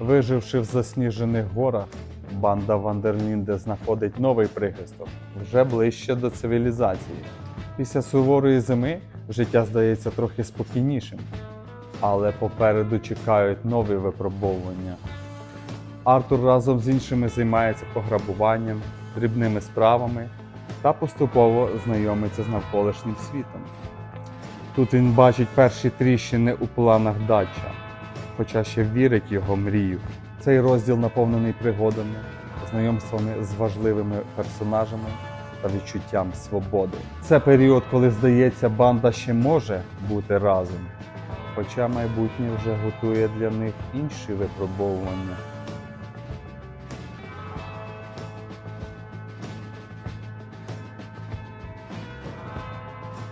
Виживши в засніжених горах, банда Вандерлінде знаходить новий прихисток вже ближче до цивілізації. Після суворої зими життя здається трохи спокійнішим, але попереду чекають нові випробовування. Артур разом з іншими займається пограбуванням, дрібними справами та поступово знайомиться з навколишнім світом. Тут він бачить перші тріщини у планах дача, хоча ще вірить його мрію. Цей розділ наповнений пригодами, знайомствами з важливими персонажами та відчуттям свободи. Це період, коли здається, банда ще може бути разом, хоча майбутнє вже готує для них інші випробовування.